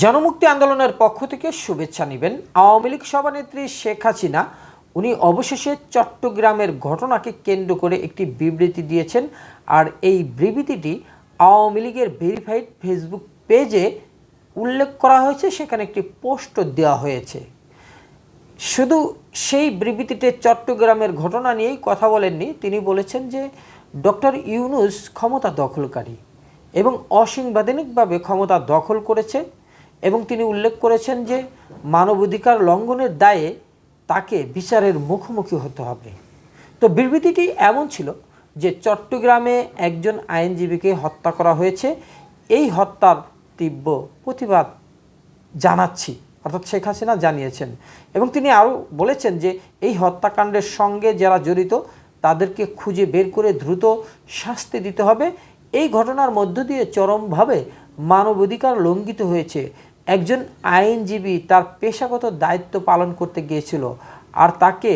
জনমুক্তি আন্দোলনের পক্ষ থেকে শুভেচ্ছা নেবেন আওয়ামী লীগ সভানেত্রী শেখ হাসিনা। উনি অবশেষে চট্টগ্রামের ঘটনাকে কেন্দ্র করে একটি বিবৃতি দিয়েছেন। আর এই বিবৃতিটি আওয়ামী লীগের ভেরিফাইড ফেসবুক পেজে উল্লেখ করা হয়েছে, সেখানে একটি পোস্ট দেওয়া হয়েছে। শুধু সেই বিবৃতিতে চট্টগ্রামের ঘটনা নিয়েই কথা বলেননি, তিনি বলেছেন যে ডক্টর ইউনুস ক্ষমতা দখলকারী এবং অসাংবিধানিকভাবে ক্ষমতা দখল করেছে। এবং তিনি উল্লেখ করেছেন যে মানবাধিকার লঙ্ঘনের দায়ে তাকে বিচারের মুখোমুখি হতে হবে। তো বিবৃতিটি এমন ছিল যে চট্টগ্রামে একজন আইনজীবীকে হত্যা করা হয়েছে। এই হত্যার তীব্র প্রতিবাদ জানাচ্ছি, অর্থাৎ শেখ হাসিনা জানিয়েছেন। এবং তিনি আরও বলেছেন যে এই হত্যাকাণ্ডের সঙ্গে যারা জড়িত, তাদেরকে খুঁজে বের করে দ্রুত শাস্তি দিতে হবে। এই ঘটনার মধ্য দিয়ে চরমভাবে মানবাধিকার লঙ্ঘিত হয়েছে একজন আইনজীবী তার পেশাগত দায়িত্ব পালন করতে গিয়েছিল আর তাকে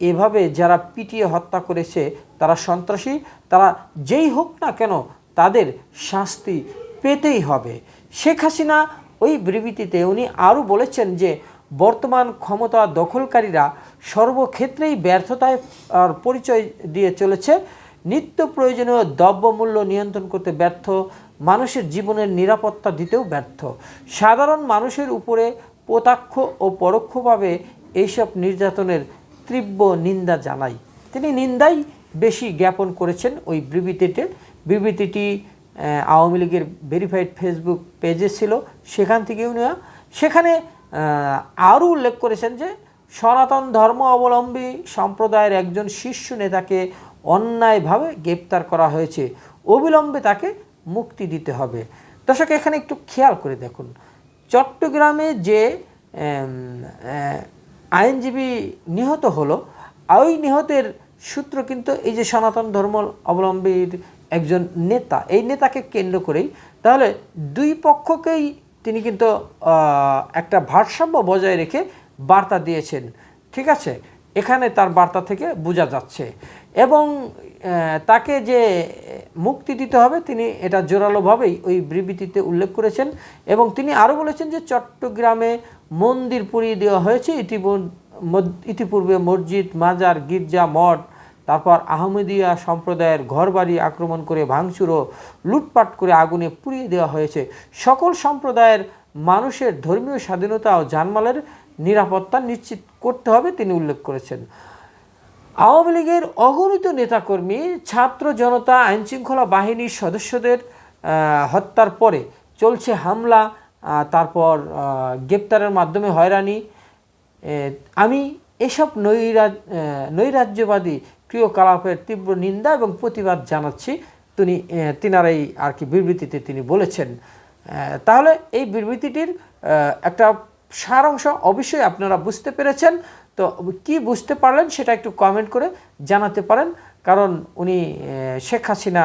এভাবে যারা পিটিয়ে হত্যা করেছে, তারা সন্ত্রাসী, তারা যেই হোক না কেন তাদের শাস্তি পেতেই হবে। শেখ হাসিনা ওই বিবৃতিতে উনি আরও বলেছেন যে, বর্তমান ক্ষমতা দখলকারীরা সর্বক্ষেত্রেই ব্যর্থতায় পরিচয় দিয়ে চলেছে। নিত্য প্রয়োজনীয় দ্রব্যমূল্য নিয়ন্ত্রণ করতে ব্যর্থ মানুষের জীবনের নিরাপত্তা দিতেও ব্যর্থ। সাধারণ মানুষের উপরে প্রত্যক্ষ ও পরোক্ষভাবে এইসব নির্যাতনের তীব্র নিন্দা জানাই। তিনি নিন্দাই বেশি জ্ঞাপন করেছেন ওই বিবৃতিতে। বিবৃতিটি আওয়ামী লীগের ভেরিফাইড ফেসবুক পেজে ছিল, সেখান থেকেও নেওয়া সেখানে আরও উল্লেখ করেছেন যে, সনাতন ধর্ম অবলম্বী সম্প্রদায়ের একজন শীর্ষ নেতাকে অন্যায়ভাবে গ্রেপ্তার করা হয়েছে। অবিলম্বে তাকে মুক্তি দিতে হবে। দর্শক, এখানে একটু খেয়াল করে দেখুন। চট্টগ্রামে যে আইনজীবী নিহত হলো, ওই নিহতের সূত্র কিন্তু এই যে সনাতন ধর্ম অবলম্বীর একজন নেতা, এই নেতাকে কেন্দ্র করেই। তাহলে দুই পক্ষকেই তিনি কিন্তু একটা ভারসাম্য বজায় রেখে বার্তা দিয়েছেন। ঠিক আছে? এখানে তার বার্তা থেকে বোঝা যাচ্ছে। এবং তাকে যে মুক্তি দিতে হবে, তিনি এটা জোরালোভাবেই ওই বিবৃতিতে উল্লেখ করেছেন এবং তিনি আরও বলেছেন যে চট্টগ্রামে মন্দির পুড়িয়ে দেওয়া হয়েছে। ইতিপূর্বে মসজিদ, মাজার, গির্জা, মঠ, তারপর আহমেদিয়া সম্প্রদায়ের ঘরবাড়ি আক্রমণ করে ভাঙচুর ও লুটপাট করে আগুনে পুড়িয়ে দেওয়া হয়েছে। সকল সম্প্রদায়ের মানুষের ধর্মীয় স্বাধীনতা ও জানমালের নিরাপত্তা নিশ্চিত করতে হবে, তিনি উল্লেখ করেছেন। আওয়ামী লীগের অগণিত নেতাকর্মী ছাত্র জনতা আইনশৃঙ্খলা বাহিনীর সদস্যদের হত্যার পরে চলছে হামলা তারপর গ্রেপ্তারের মাধ্যমে হয়রানি। আমি এসব আহ, নৈরাজ্যবাদী ক্রিয়াকলাপের তীব্র নিন্দা এবং প্রতিবাদ জানাচ্ছি। তিনি আহ, তিনারাই আর কি বিবৃতিতে তিনি বলেছেন। তাহলে এই বিবৃতিটির একটা সারাংশ অবশ্যই আপনারা বুঝতে পেরেছেন। তো কি বুঝতে পারলেন সেটা একটু কমেন্ট করে জানাতে পারেন, কারণ উনি শেখ হাসিনা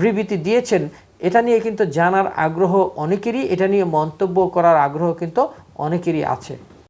বিবৃতি দিয়েছেন, এটা নিয়ে কিন্তু জানার আগ্রহ অনেকেরই, এটা নিয়ে মন্তব্য করার আগ্রহ কিন্তু অনেকেরই আছে।